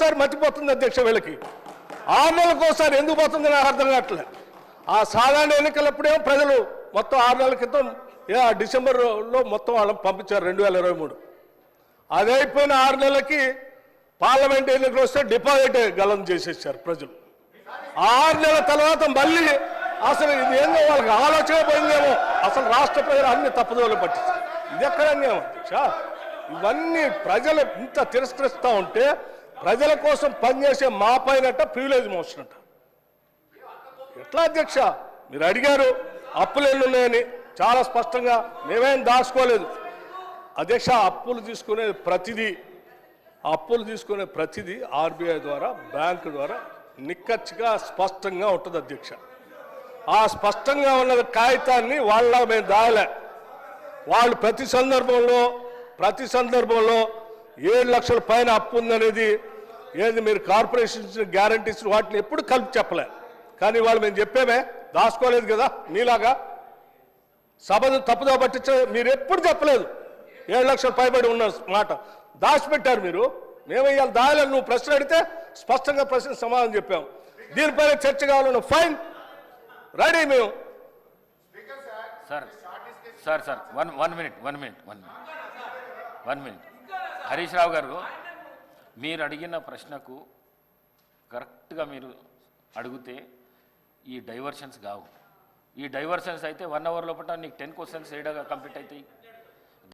నెలలకోసారి మర్చిపోతుంది అధ్యక్ష వీళ్ళకి. ఆరు నెలలకోసారి ఎందుకు పోతుంది నాకు అర్థం కావట్లే. ఆ సాధారణ ఎన్నికలప్పుడేమో ప్రజలు మొత్తం ఆరు నెలల క్రితం డిసెంబర్లో మొత్తం వాళ్ళని పంపించారు రెండు వేల ఇరవై మూడు. అది అయిపోయిన ఆరు నెలలకి పార్లమెంట్ ఎన్నికలు వస్తే డిపాజిట్ గలం చేసేసారు ప్రజలు. ఆరు నెలల తర్వాత మళ్ళీ అసలు ఇది ఏందో వాళ్ళకి ఆలోచన పోయిందేమో. అసలు రాష్ట్ర ప్రజలు అన్ని తప్పుదోలు పట్టించారు. ఇది ఎక్కడ అన్యాయం అధ్యక్ష? ఇవన్నీ ప్రజలు ఇంత తిరస్కరిస్తూ ఉంటే ప్రజల కోసం పనిచేసే మా పైనట ప్రివిలేజ్ మోషన్ అంట ఎట్లా అధ్యక్ష? మీరు అడిగారు అప్పులు ఎన్ని ఉన్నాయని చాలా స్పష్టంగా మేమేం దాచుకోలేదు. అధ్యక్ష అప్పులు తీసుకునే ప్రతిదీ అప్పులు తీసుకునే ప్రతిదీ ఆర్బీఐ ద్వారా బ్యాంకు ద్వారా నిక్కచ్చిగా స్పష్టంగా ఉంటుంది అధ్యక్ష. ఆ స్పష్టంగా ఉన్న కాగితాన్ని వాళ్ళ మేము దాయలే. వాళ్ళు ప్రతి సందర్భంలో ప్రతి సందర్భంలో ఏడు లక్షల పైన అప్పు ఉందనేది ఏది మీరు కార్పొరేషన్ గ్యారంటీస్ వాటిని ఎప్పుడు కలిపి చెప్పలే కానీ వాళ్ళు మేము చెప్పామే దాచుకోలేదు కదా మీలాగా. సభను తప్పుదో పట్టించ మీరు ఎప్పుడు చెప్పలేదు. ఏడు లక్షల పైబడి ఉన్న మాట. దాచిపెట్టారు మీరు. మేము ఇవాళ దాయాలని నువ్వు ప్రశ్న అడిగితే స్పష్టంగా ప్రశ్న సమాధానం చెప్పాము దీనిపైన చర్చ కావాలన్న ఫైన్ రెడీ మేము. Sir sir sir one one minute one minute one minute. One minute. Harish Rao garu మీరు అడిగిన ప్రశ్నకు కరెక్ట్గా మీరు అడిగితే ఈ డైవర్షన్స్ కావు. ఈ డైవర్షన్స్ అయితే వన్ అవర్ లోపల నీకు టెన్ క్వశ్చన్స్ ఏడాగా కంప్లీట్ అవుతాయి.